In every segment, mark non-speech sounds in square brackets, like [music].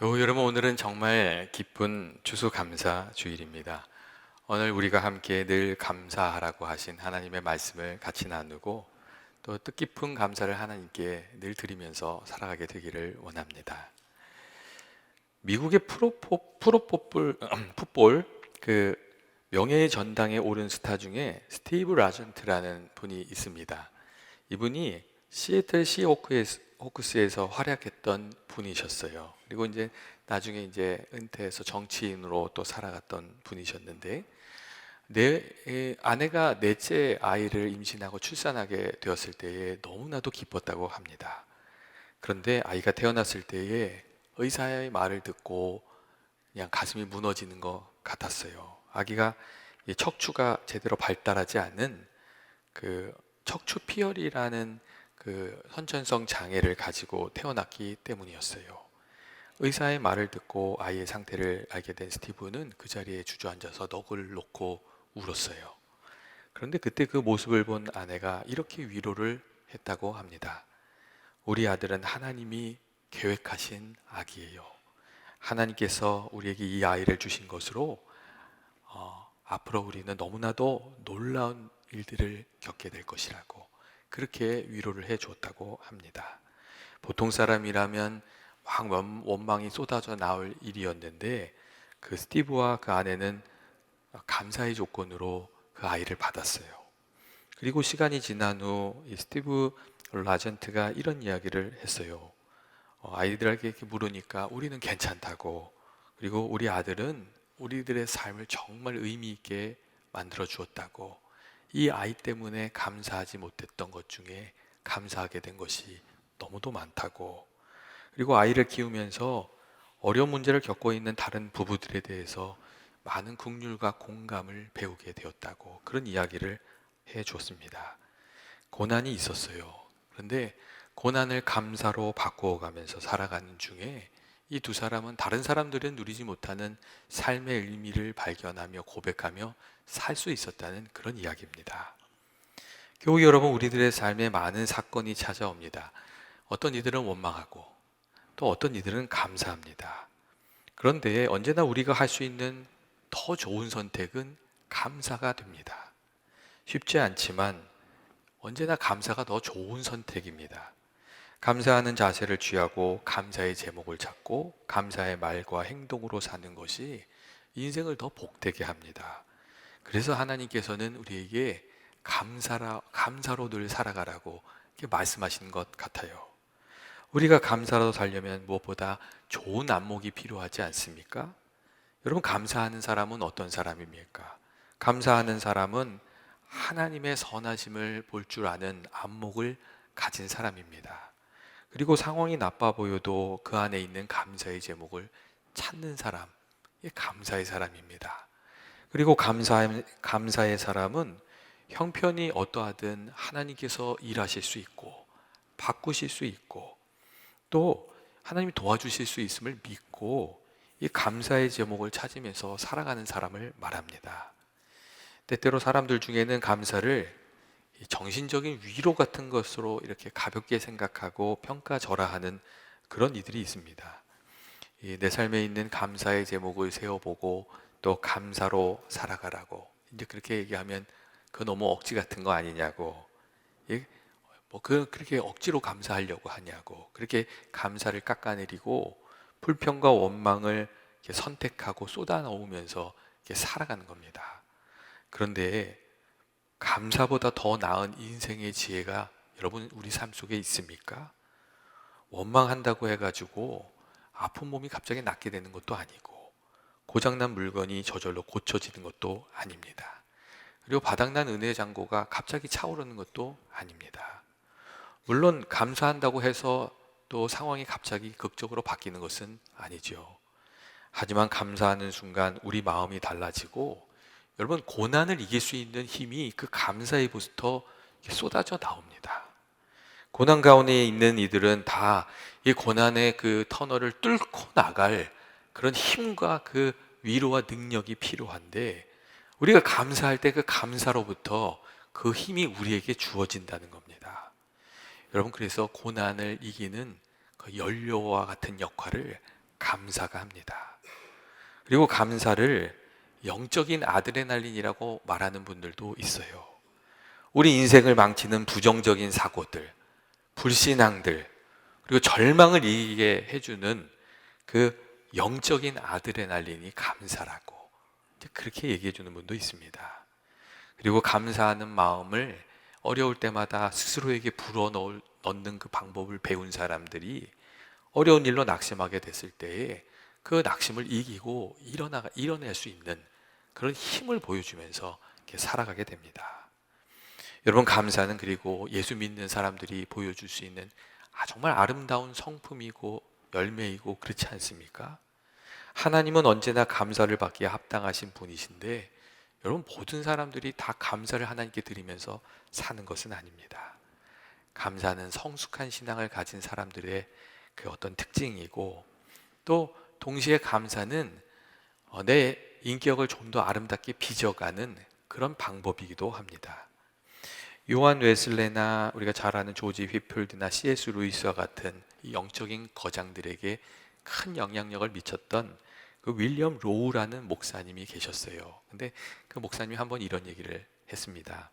교우 여러분 오늘은 정말 기쁜 추수감사 주일입니다. 오늘 우리가 함께 늘 감사하라고 하신 하나님의 말씀을 같이 나누고 또 뜻깊은 감사를 하나님께 늘 드리면서 살아가게 되기를 원합니다. 미국의 프로포, 프로포볼 [clears throat] 풋볼 그 명예의 전당에 오른 스타 중에 스티브 라전트라는 분이 있습니다. 이분이 시애틀 시호크스에서 활약했던 분이셨어요. 그리고 이제 나중에 이제 은퇴해서 정치인으로 또 살아갔던 분이셨는데 내 에, 아내가 넷째 아이를 임신하고 출산하게 되었을 때에 너무나도 기뻤다고 합니다. 그런데 아이가 태어났을 때에 의사의 말을 듣고 그냥 가슴이 무너지는 것 같았어요. 아기가 이 척추가 제대로 발달하지 않은 그 척추 피열이라는 그 선천성 장애를 가지고 태어났기 때문이었어요. 의사의 말을 듣고 아이의 상태를 알게 된 스티브는 그 자리에 주저앉아서 넋을 놓고 울었어요. 그런데 그때 그 모습을 본 아내가 이렇게 위로를 했다고 합니다. 우리 아들은 하나님이 계획하신 아기예요. 하나님께서 우리에게 이 아이를 주신 것으로 어, 앞으로 우리는 너무나도 놀라운 일들을 겪게 될 것이라고 그렇게 위로를 해 줬다고 합니다. 보통 사람이라면 막 원- 원망이 쏟아져 나올 일이었는데 그 스티브와 그 아내는 감사의 조건으로 그 아이를 받았어요. 그리고 시간이 지난 후이 스티브 라전트가 이런 이야기를 했어요. 어, 아이들에게 물으니까 우리는 괜찮다고 그리고 우리 아들은 우리들의 삶을 정말 의미 있게 만들어 주었다고 이 아이 때문에 감사하지 못했던 것 중에 감사하게 된 것이 너무도 많다고 그리고 아이를 키우면서 어려운 문제를 겪고 있는 다른 부부들에 대해서 많은 국률과 공감을 배우게 되었다고 그런 이야기를 해 주었습니다. 고난이 있었어요. 그런데 고난을 감사로 바꾸어 가면서 살아가는 중에 이 두 사람은 다른 사람들은 누리지 못하는 삶의 의미를 발견하며 고백하며 살 수 있었다는 그런 이야기입니다. 교우 여러분, 우리들의 삶에 많은 사건이 찾아옵니다. 어떤 이들은 원망하고 또 어떤 이들은 감사합니다. 그런데 언제나 우리가 할 수 있는 더 좋은 선택은 감사가 됩니다. 쉽지 않지만 언제나 감사가 더 좋은 선택입니다. 감사하는 자세를 취하고 감사의 제목을 찾고 감사의 말과 행동으로 사는 것이 인생을 더 복되게 합니다. 그래서 하나님께서는 우리에게 감사라, 감사로 늘 살아가라고 말씀하시는 것 같아요. 우리가 감사로 살려면 무엇보다 좋은 안목이 필요하지 않습니까? 여러분, 감사하는 사람은 어떤 사람입니까? 감사하는 사람은 하나님의 선하심을 볼 줄 아는 안목을 가진 사람입니다. 그리고 상황이 나빠 보여도 그 안에 있는 감사의 제목을 찾는 사람, 감사의 사람입니다. 그리고 감사, 감사의 사람은 형편이 어떠하든 하나님께서 일하실 수 있고, 바꾸실 수 있고, 또 하나님이 도와주실 수 있음을 믿고 이 감사의 제목을 찾으면서 살아가는 사람을 말합니다. 때때로 사람들 중에는 감사를 이 정신적인 위로 같은 것으로 이렇게 가볍게 생각하고 평가절하하는 그런 이들이 있습니다. 이내 삶에 있는 감사의 제목을 세워보고 또 감사로 살아가라고 이제 그렇게 얘기하면 그 너무 억지 같은 거 아니냐고 예? 뭐 그 그렇게 억지로 감사하려고 하냐고 그렇게 감사를 깎아내리고 불평과 원망을 선택하고 쏟아놓으면서 이렇게 살아가는 겁니다. 그런데 감사보다 더 나은 인생의 지혜가 여러분 우리 삶 속에 있습니까? 원망한다고 해가지고 아픈 몸이 갑자기 낫게 되는 것도 아니고 고장난 물건이 저절로 고쳐지는 것도 아닙니다. 그리고 바닥난 은혜 잔고가 갑자기 차오르는 것도 아닙니다. 물론 감사한다고 해서 또 상황이 갑자기 극적으로 바뀌는 것은 아니죠. 하지만 감사하는 순간 우리 마음이 달라지고 여러분 고난을 이길 수 있는 힘이 그 감사의 부터 쏟아져 나옵니다. 고난 가운데 있는 이들은 다 이 고난의 그 터널을 뚫고 나갈 그런 힘과 그 위로와 능력이 필요한데 우리가 감사할 때 그 감사로부터 그 힘이 우리에게 주어진다는 겁니다. 여러분 그래서 고난을 이기는 그 연료와 같은 역할을 감사가 합니다. 그리고 감사를 영적인 아드레날린이라고 말하는 분들도 있어요. 우리 인생을 망치는 부정적인 사고들, 불신앙들, 그리고 절망을 이기게 해주는 그 영적인 아드레날린이 감사라고 그렇게 얘기해 주는 분도 있습니다. 그리고 감사하는 마음을 어려울 때마다 스스로에게 불어 넣을- 넣는 그 방법을 배운 사람들이 어려운 일로 낙심하게 됐을 때에 그 낙심을 이기고 일어나 일어낼 수 있는 그런 힘을 보여주면서 살아가게 됩니다. 여러분 감사는 그리고 예수 믿는 사람들이 보여줄 수 있는 아, 정말 아름다운 성품이고 열매이고 그렇지 않습니까? 하나님은 언제나 감사를 받기에 합당하신 분이신데 여러분 모든 사람들이 다 감사를 하나님께 드리면서 사는 것은 아닙니다. 감사는 성숙한 신앙을 가진 사람들의 그 어떤 특징이고 또 동시에 감사는 어, 내 인격을 좀 더 아름답게 빚어가는 그런 방법이기도 합니다. 요한 웨슬레나 우리가 잘 아는 조지 휘필드나 C.S. 루이스와 같은 이 영적인 거장들에게 큰 영향력을 미쳤던 그 윌리엄 로우라는 목사님이 계셨어요. 근데 그 목사님이 한번 이런 얘기를 했습니다.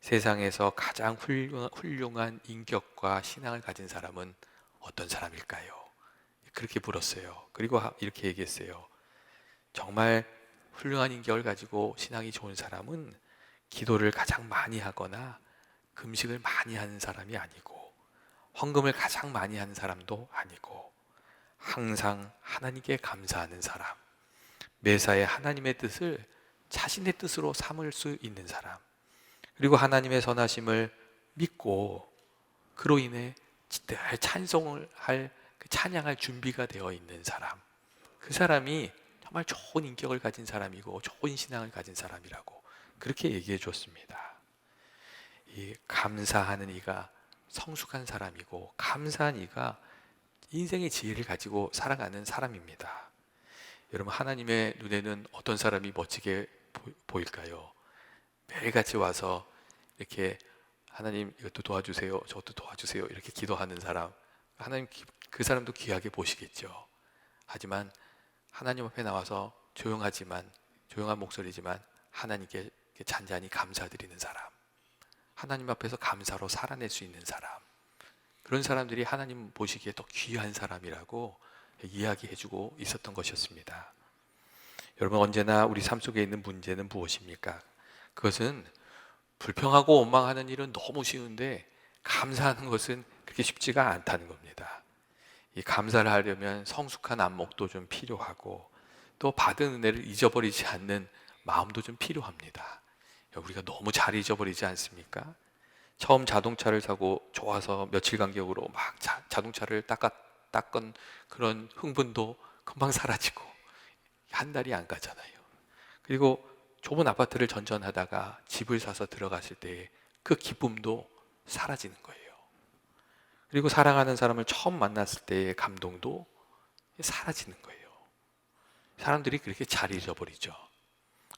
세상에서 가장 훌륭한, 인격과 신앙을 가진 사람은 어떤 사람일까요? 그렇게 물었어요. 그리고 하- 이렇게 얘기했어요. 정말 훌륭한 인격을 가지고 신앙이 좋은 사람은 기도를 가장 많이 하거나 금식을 많이 하는 사람이 아니고 헌금을 가장 많이 하는 사람도 아니고 항상 하나님께 감사하는 사람 매사에 하나님의 뜻을 자신의 뜻으로 삼을 수 있는 사람 그리고 하나님의 선하심을 믿고 그로 인해 늘 찬송을 할그 찬양할 준비가 되어 있는 사람 그 사람이 정말 좋은 인격을 가진 사람이고 좋은 신앙을 가진 사람이라고 그렇게 얘기해 줬습니다. 이 감사하는 이가 성숙한 사람이고 감사한 이가 인생의 지혜를 가지고 살아가는 사람입니다. 여러분 하나님의 눈에는 어떤 사람이 멋지게 보- 보일까요? 매일같이 와서 이렇게 하나님 이것도 도와주세요, 저것도 도와주세요 이렇게 기도하는 사람 하나님 기- 그 사람도 귀하게 보시겠죠. 하지만 하나님 앞에 나와서 조용하지만 조용한 목소리지만 하나님께 잔잔히 감사드리는 사람, 하나님 앞에서 감사로 살아낼 수 있는 사람, 그런 사람들이 하나님 보시기에 더 귀한 사람이라고 이야기해주고 있었던 것이었습니다. 여러분 언제나 우리 삶 속에 있는 문제는 무엇입니까? 그것은 불평하고 원망하는 일은 너무 쉬운데 감사하는 것은 그렇게 쉽지가 않다는 겁니다. 이 감사를 하려면 성숙한 안목도 좀 필요하고 또 받은 은혜를 잊어버리지 않는 마음도 좀 필요합니다. 우리가 너무 잘 잊어버리지 않습니까? 처음 자동차를 사고 좋아서 며칠 간격으로 막 자, 자동차를 닦아, 닦은 그런 흥분도 금방 사라지고 한 달이 안 가잖아요. 그리고 좁은 아파트를 전전하다가 집을 사서 들어갔을 때 그 기쁨도 사라지는 거예요. 그리고 사랑하는 사람을 처음 만났을 때의 감동도 사라지는 거예요. 사람들이 그렇게 잘 잊어버리죠.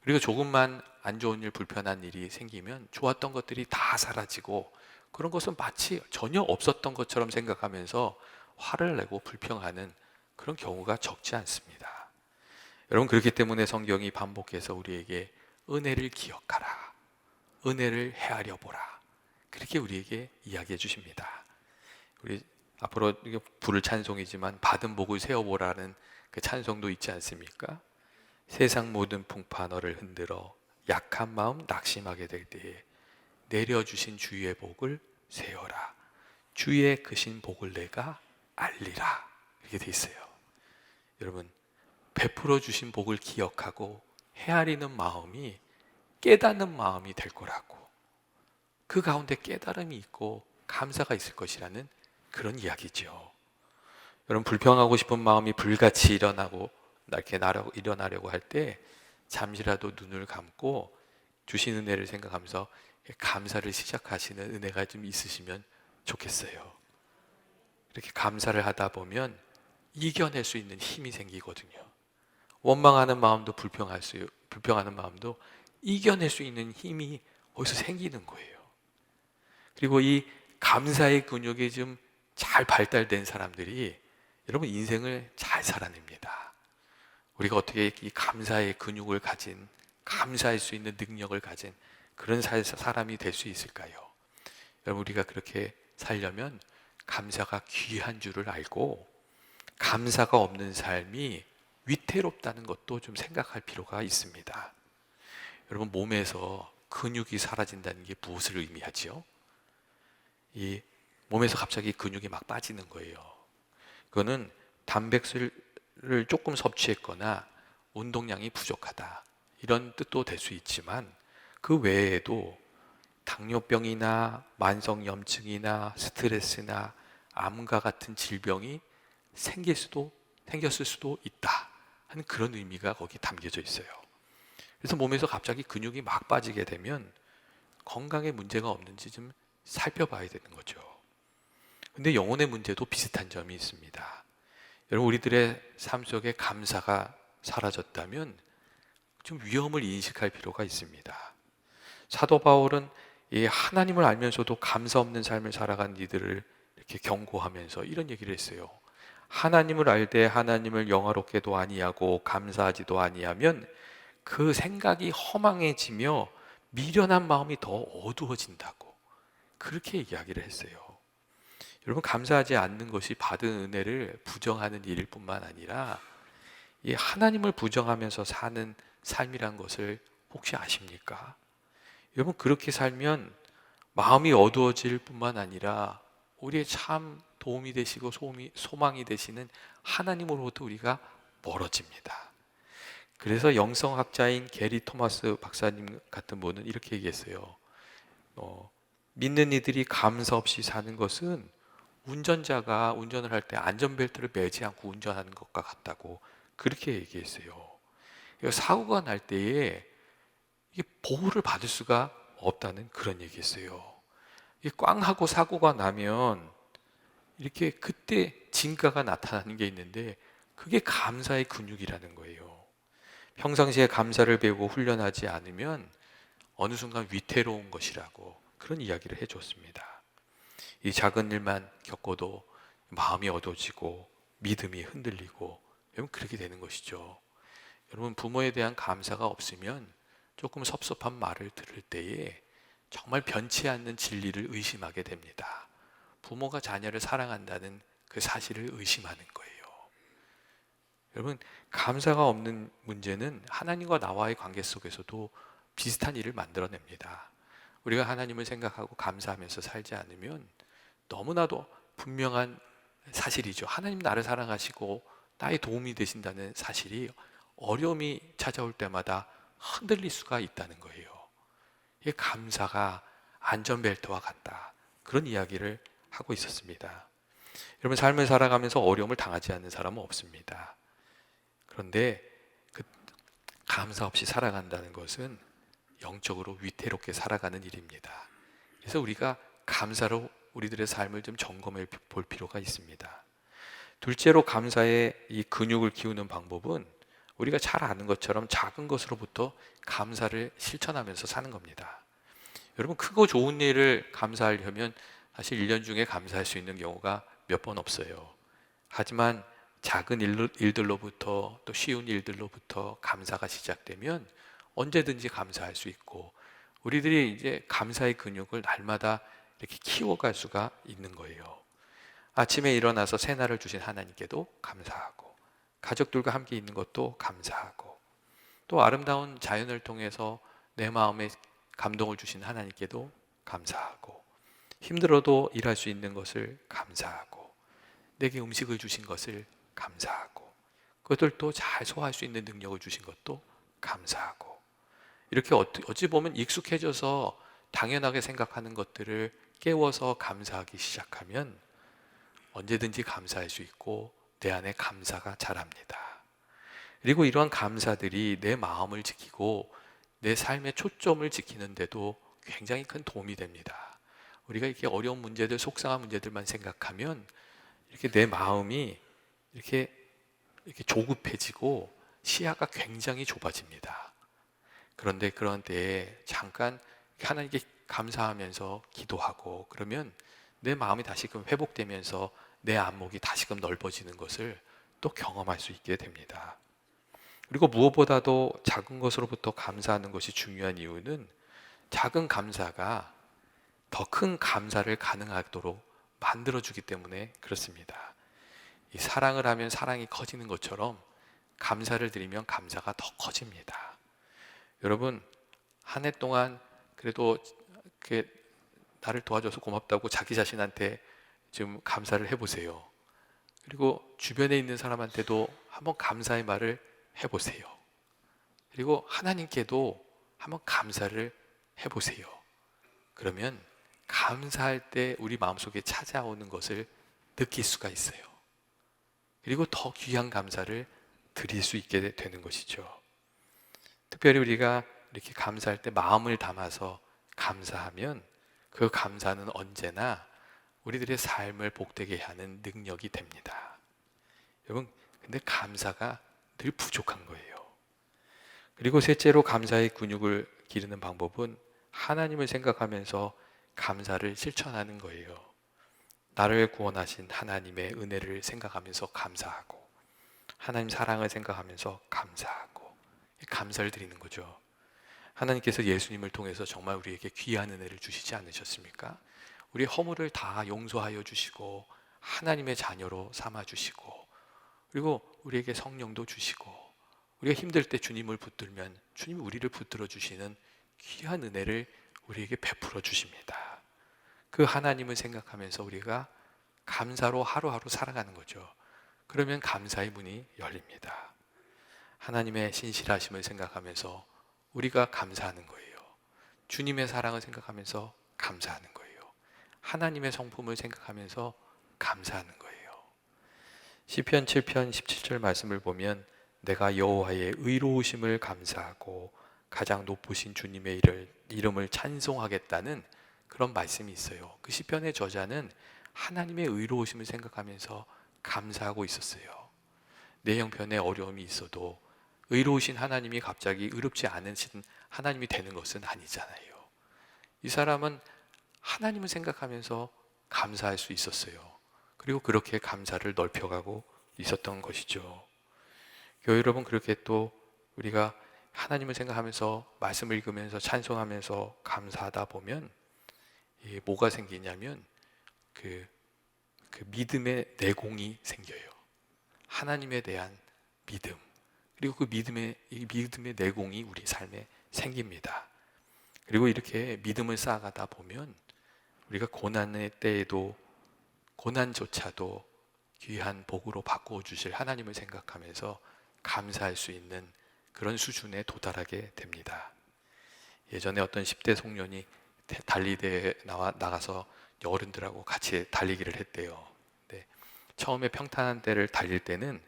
그리고 조금만 안 좋은 일, 불편한 일이 생기면 좋았던 것들이 다 사라지고 그런 것은 마치 전혀 없었던 것처럼 생각하면서 화를 내고 불평하는 그런 경우가 적지 않습니다. 여러분 그렇기 때문에 성경이 반복해서 우리에게 은혜를 기억하라. 은혜를 헤아려 보라. 그렇게 우리에게 이야기해 주십니다. 우리 앞으로 부를 찬송이지만 받은 복을 세어 보라는 그 찬송도 있지 않습니까? 세상 모든 풍파 너를 흔들어 약한 마음 낙심하게 될 때에 내려주신 주의 복을 세어라. 주의 크신 복을 내가 알리라. 이렇게 돼 있어요. 여러분 베풀어 주신 복을 기억하고 헤아리는 마음이 깨닫는 마음이 될 거라고. 그 가운데 깨달음이 있고 감사가 있을 것이라는 그런 이야기죠. 여러분 불평하고 싶은 마음이 불같이 일어나고 이렇게 나려고 일어나려고 할 때 잠시라도 눈을 감고 주신 은혜를 생각하면서 감사를 시작하시는 은혜가 좀 있으시면 좋겠어요. 이렇게 감사를 하다 보면 이겨낼 수 있는 힘이 생기거든요. 원망하는 마음도 불평할 수 불평하는 마음도 이겨낼 수 있는 힘이 어디서 생기는 거예요. 그리고 이 감사의 근육이 좀 잘 발달된 사람들이 여러분 인생을 잘 살아냅니다. 우리가 어떻게 이 감사의 근육을 가진 감사할 수 있는 능력을 가진 그런 사- 사람이 될 수 있을까요? 여러분 우리가 그렇게 살려면 감사가 귀한 줄을 알고 감사가 없는 삶이 위태롭다는 것도 좀 생각할 필요가 있습니다. 여러분 몸에서 근육이 사라진다는 게 무엇을 의미하지요? 이 몸에서 갑자기 근육이 막 빠지는 거예요. 그거는 단백질 을 조금 섭취했거나 운동량이 부족하다. 이런 뜻도 될 수 있지만 그 외에도 당뇨병이나 만성염증이나 스트레스나 암과 같은 질병이 생길 수도 생겼을 수도 있다 하는 그런 의미가 거기 담겨져 있어요. 그래서 몸에서 갑자기 근육이 막 빠지게 되면 건강에 문제가 없는지 좀 살펴봐야 되는 거죠. 근데 영혼의 문제도 비슷한 점이 있습니다. 여러분 우리들의 삶 속에 감사가 사라졌다면 좀 위험을 인식할 필요가 있습니다. 사도 바울은 이 하나님을 알면서도 감사 없는 삶을 살아간 이들을 이렇게 경고하면서 이런 얘기를 했어요. 하나님을 알 때 하나님을 영화롭게도 아니하고 감사하지도 아니하면 그 생각이 허망해지며 미련한 마음이 더 어두워진다고 그렇게 이야기를 했어요. 여러분 감사하지 않는 것이 받은 은혜를 부정하는 일일 뿐만 아니라 이 하나님을 부정하면서 사는 삶이란 것을 혹시 아십니까? 여러분 그렇게 살면 마음이 어두워질 뿐만 아니라 우리의 참 도움이 되시고 소미, 소망이 되시는 하나님으로부터 우리가 멀어집니다. 그래서 영성학자인 게리 토마스 박사님 같은 분은 이렇게 얘기했어요. 어, 믿는 이들이 감사 없이 사는 것은 운전자가 운전을 할 때 안전벨트를 매지 않고 운전하는 것과 같다고 그렇게 얘기했어요. 사고가 날 때에 보호를 받을 수가 없다는 그런 얘기했어요. 꽝 하고 사고가 나면 이렇게 그때 진가가 나타나는 게 있는데 그게 감사의 근육이라는 거예요. 평상시에 감사를 배우고 훈련하지 않으면 어느 순간 위태로운 것이라고 그런 이야기를 해줬습니다. 이 작은 일만 겪어도 마음이 어두워지고 믿음이 흔들리고 여러분 그렇게 되는 것이죠. 여러분 부모에 대한 감사가 없으면 조금 섭섭한 말을 들을 때에 정말 변치 않는 진리를 의심하게 됩니다. 부모가 자녀를 사랑한다는 그 사실을 의심하는 거예요. 여러분 감사가 없는 문제는 하나님과 나와의 관계 속에서도 비슷한 일을 만들어냅니다. 우리가 하나님을 생각하고 감사하면서 살지 않으면 너무나도 분명한 사실이죠. 하나님 나를 사랑하시고 나의 도움이 되신다는 사실이 어려움이 찾아올 때마다 흔들릴 수가 있다는 거예요. 이 감사가 안전벨트와 같다. 그런 이야기를 하고 있었습니다. 여러분 삶을 살아가면서 어려움을 당하지 않는 사람은 없습니다. 그런데 그 감사 없이 살아간다는 것은 영적으로 위태롭게 살아가는 일입니다. 그래서 우리가 감사로 우리들의 삶을 좀 점검해 볼 필요가 있습니다. 둘째로 감사의 이 근육을 키우는 방법은 우리가 잘 아는 것처럼 작은 것으로부터 감사를 실천하면서 사는 겁니다. 여러분 크고 좋은 일을 감사하려면 사실 1년 중에 감사할 수 있는 경우가 몇 번 없어요. 하지만 작은 일들로부터 또 쉬운 일들로부터 감사가 시작되면 언제든지 감사할 수 있고 우리들이 이제 감사의 근육을 날마다 이렇게 키워갈 수가 있는 거예요. 아침에 일어나서 새날을 주신 하나님께도 감사하고 가족들과 함께 있는 것도 감사하고 또 아름다운 자연을 통해서 내 마음에 감동을 주신 하나님께도 감사하고 힘들어도 일할 수 있는 것을 감사하고 내게 음식을 주신 것을 감사하고 그것들도 잘 소화할 수 있는 능력을 주신 것도 감사하고 이렇게 어찌 보면 익숙해져서 당연하게 생각하는 것들을 깨워서 감사하기 시작하면 언제든지 감사할 수 있고 내 안에 감사가 자랍니다. 그리고 이러한 감사들이 내 마음을 지키고 내 삶의 초점을 지키는데도 굉장히 큰 도움이 됩니다. 우리가 이렇게 어려운 문제들, 속상한 문제들만 생각하면 이렇게 내 마음이 이렇게 이렇게 조급해지고 시야가 굉장히 좁아집니다. 그런데 그런 때에 잠깐 하나님께 감사하면서 기도하고 그러면 내 마음이 다시금 회복되면서 내 안목이 다시금 넓어지는 것을 또 경험할 수 있게 됩니다. 그리고 무엇보다도 작은 것으로부터 감사하는 것이 중요한 이유는 작은 감사가 더 큰 감사를 가능하도록 만들어주기 때문에 그렇습니다. 이 사랑을 하면 사랑이 커지는 것처럼 감사를 드리면 감사가 더 커집니다. 여러분 한 해 동안 그래도 그 나를 도와줘서 고맙다고 자기 자신한테 좀 감사를 해보세요. 그리고 주변에 있는 사람한테도 한번 감사의 말을 해보세요. 그리고 하나님께도 한번 감사를 해보세요. 그러면 감사할 때 우리 마음속에 찾아오는 것을 느낄 수가 있어요. 그리고 더 귀한 감사를 드릴 수 있게 되는 것이죠. 특별히 우리가 이렇게 감사할 때 마음을 담아서 감사하면 그 감사는 언제나 우리들의 삶을 복되게 하는 능력이 됩니다. 여러분, 근데 감사가 늘 부족한 거예요. 그리고 셋째로 감사의 근육을 기르는 방법은 하나님을 생각하면서 감사를 실천하는 거예요. 나를 구원하신 하나님의 은혜를 생각하면서 감사하고, 하나님 사랑을 생각하면서 감사하고, 감사를 드리는 거죠. 하나님께서 예수님을 통해서 정말 우리에게 귀한 은혜를 주시지 않으셨습니까? 우리 허물을 다 용서하여 주시고, 하나님의 자녀로 삼아 주시고, 그리고 우리에게 성령도 주시고, 우리가 힘들 때 주님을 붙들면 주님이 우리를 붙들어 주시는 귀한 은혜를 우리에게 베풀어 주십니다. 그 하나님을 생각하면서 우리가 감사로 하루하루 살아가는 거죠. 그러면 감사의 문이 열립니다. 하나님의 신실하심을 생각하면서 우리가 감사하는 거예요. 주님의 사랑을 생각하면서 감사하는 거예요. 하나님의 성품을 생각하면서 감사하는 거예요. 시편 7편 17절 말씀을 보면 내가 여호와의 의로우심을 감사하고 가장 높으신 주님의 이름을 찬송하겠다는 그런 말씀이 있어요. 그 시편의 저자는 하나님의 의로우심을 생각하면서 감사하고 있었어요. 내 형편에 어려움이 있어도 의로우신 하나님이 갑자기 의롭지 않으신 하나님이 되는 것은 아니잖아요. 이 사람은 하나님을 생각하면서 감사할 수 있었어요. 그리고 그렇게 감사를 넓혀가고 있었던 것이죠. 교회 여러분 그렇게 또 우리가 하나님을 생각하면서 말씀을 읽으면서 찬송하면서 감사하다 보면 뭐가 생기냐면 그, 그 믿음의 내공이 생겨요. 하나님에 대한 믿음. 그리고 그 믿음의 이 믿음의 내공이 우리 삶에 생깁니다. 그리고 이렇게 믿음을 쌓아가다 보면 우리가 고난의 때에도 고난조차도 귀한 복으로 바꾸어 주실 하나님을 생각하면서 감사할 수 있는 그런 수준에 도달하게 됩니다. 예전에 어떤 10대 송년이 달리대에 나와 나가서 어른들하고 같이 달리기를 했대요. 네. 처음에 평탄한 때를 달릴 때는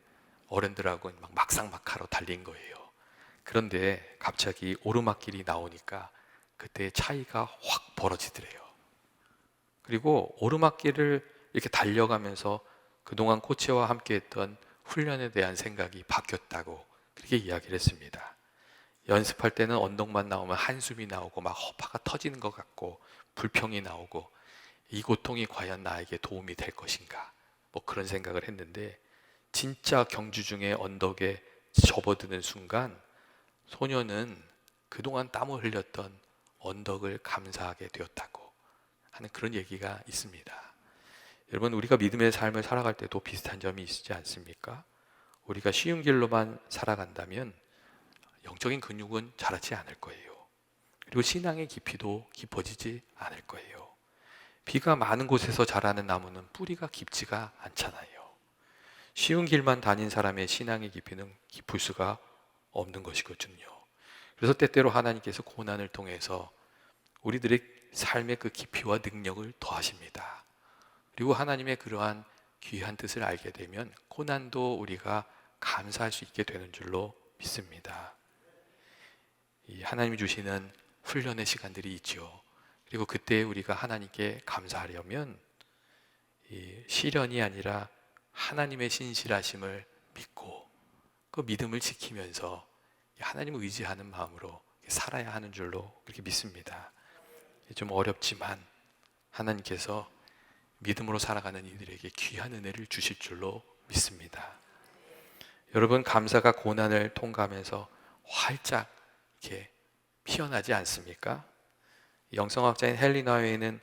어른들하고 막 막상막하로 달린 거예요. 그런데 갑자기 오르막길이 나오니까 그때 차이가 확 벌어지더래요. 그리고 오르막길을 이렇게 달려가면서 그동안 코치와 함께 했던 훈련에 대한 생각이 바뀌었다고 그렇게 이야기를 했습니다. 연습할 때는 언덕만 나오면 한숨이 나오고 막 허파가 터지는 것 같고 불평이 나오고 이 고통이 과연 나에게 도움이 될 것인가 뭐 그런 생각을 했는데 진짜 경주 중에 언덕에 접어드는 순간 소녀는 그동안 땀을 흘렸던 언덕을 감사하게 되었다고 하는 그런 얘기가 있습니다. 여러분 우리가 믿음의 삶을 살아갈 때도 비슷한 점이 있지 않습니까? 우리가 쉬운 길로만 살아간다면 영적인 근육은 자라지 않을 거예요. 그리고 신앙의 깊이도 깊어지지 않을 거예요. 비가 많은 곳에서 자라는 나무는 뿌리가 깊지가 않잖아요. 쉬운 길만 다닌 사람의 신앙의 깊이는 깊을 수가 없는 것이거든요. 그래서 때때로 하나님께서 고난을 통해서 우리들의 삶의 그 깊이와 능력을 더하십니다. 그리고 하나님의 그러한 귀한 뜻을 알게 되면 고난도 우리가 감사할 수 있게 되는 줄로 믿습니다. 이 하나님이 주시는 훈련의 시간들이 있죠. 그리고 그때 우리가 하나님께 감사하려면 이 시련이 아니라 하나님의 신실하심을 믿고 그 믿음을 지키면서 하나님을 의지하는 마음으로 살아야 하는 줄로 그렇게 믿습니다. 좀 어렵지만 하나님께서 믿음으로 살아가는 이들에게 귀한 은혜를 주실 줄로 믿습니다. 여러분 감사가 고난을 통과하면서 활짝 이렇게 피어나지 않습니까? 영성학자인 헬리나 웨이는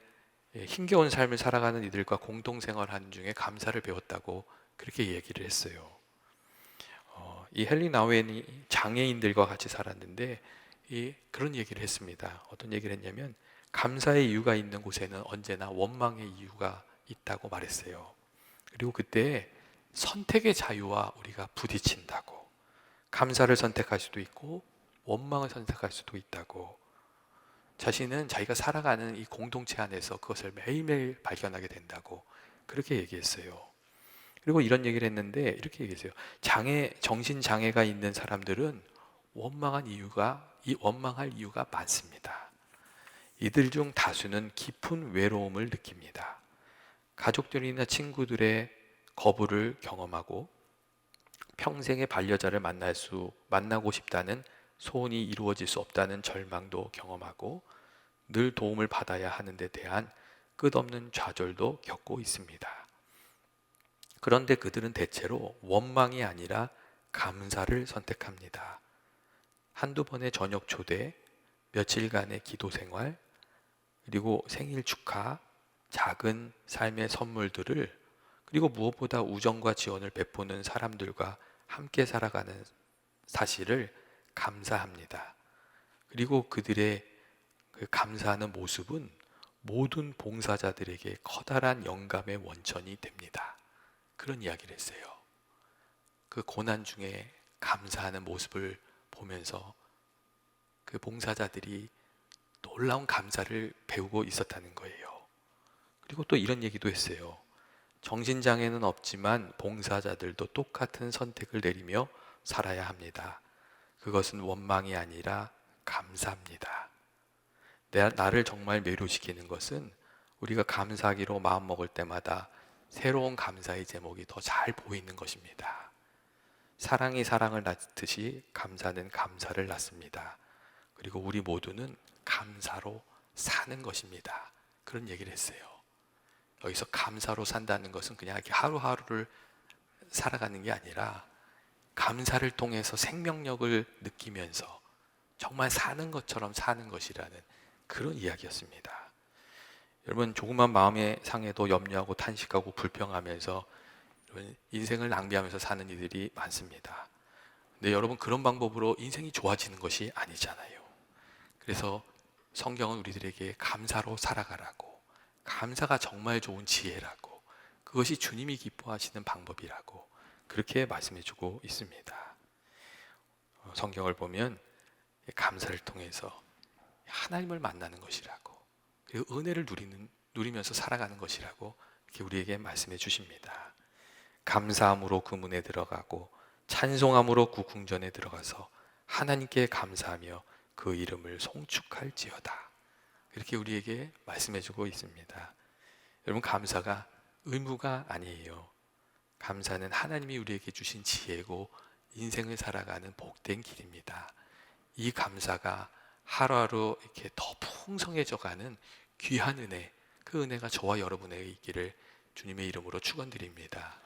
힘겨운 삶을 살아가는 이들과 공동생활하는 중에 감사를 배웠다고 그렇게 얘기를 했어요. 어, 이 헬리나 웨이는 장애인들과 같이 살았는데 이 그런 얘기를 했습니다. 어떤 얘기를 했냐면 감사의 이유가 있는 곳에는 언제나 원망의 이유가 있다고 말했어요. 그리고 그때 선택의 자유와 우리가 부딪힌다고 감사를 선택할 수도 있고 원망을 선택할 수도 있다고 자신은 자기가 살아가는 이 공동체 안에서 그것을 매일매일 발견하게 된다고 그렇게 얘기했어요. 그리고 이런 얘기를 했는데 이렇게 얘기했어요. 장애 정신 장애가 있는 사람들은 원망한 이유가 이 원망할 이유가 많습니다. 이들 중 다수는 깊은 외로움을 느낍니다. 가족들이나 친구들의 거부를 경험하고 평생의 반려자를 만날 수 만나고 싶다는 소원이 이루어질 수 없다는 절망도 경험하고 늘 도움을 받아야 하는 데 대한 끝없는 좌절도 겪고 있습니다. 그런데 그들은 대체로 원망이 아니라 감사를 선택합니다. 한두 번의 저녁 초대, 며칠간의 기도 생활, 그리고 생일 축하, 작은 삶의 선물들을 그리고 무엇보다 우정과 지원을 베푸는 사람들과 함께 살아가는 사실을 감사합니다. 그리고 그들의 그 감사하는 모습은 모든 봉사자들에게 커다란 영감의 원천이 됩니다. 그런 이야기를 했어요. 그 고난 중에 감사하는 모습을 보면서 그 봉사자들이 놀라운 감사를 배우고 있었다는 거예요. 그리고 또 이런 얘기도 했어요. 정신장애는 없지만 봉사자들도 똑같은 선택을 내리며 살아야 합니다. 그것은 원망이 아니라 감사합니다. 내, 나를 정말 매료시키는 것은 우리가 감사하기로 마음 먹을 때마다 새로운 감사의 제목이 더 잘 보이는 것입니다. 사랑이 사랑을 낳듯이 감사는 감사를 낳습니다. 그리고 우리 모두는 감사로 사는 것입니다. 그런 얘기를 했어요. 여기서 감사로 산다는 것은 그냥 이렇게 하루하루를 살아가는 게 아니라 감사를 통해서 생명력을 느끼면서 정말 사는 것처럼 사는 것이라는 그런 이야기였습니다. 여러분 조그만 마음의 상해도 염려하고 탄식하고 불평하면서 인생을 낭비하면서 사는 이들이 많습니다. 근데 여러분 그런 방법으로 인생이 좋아지는 것이 아니잖아요. 그래서 성경은 우리들에게 감사로 살아가라고 감사가 정말 좋은 지혜라고 그것이 주님이 기뻐하시는 방법이라고 그렇게 말씀해주고 있습니다. 어, 성경을 보면 감사를 통해서 하나님을 만나는 것이라고 그리고 은혜를 누리는 누리면서 살아가는 것이라고 이렇게 우리에게 말씀해 주십니다. 감사함으로 그 문에 들어가고 찬송함으로 그 궁전에 들어가서 하나님께 감사하며 그 이름을 송축할지어다. 이렇게 우리에게 말씀해 주고 있습니다. 여러분 감사가 의무가 아니에요. 감사는 하나님이 우리에게 주신 지혜고 인생을 살아가는 복된 길입니다. 이 감사가 하루하루 이렇게 더 풍성해져 가는 귀한 은혜, 그 은혜가 저와 여러분에게 있기를 주님의 이름으로 축원드립니다.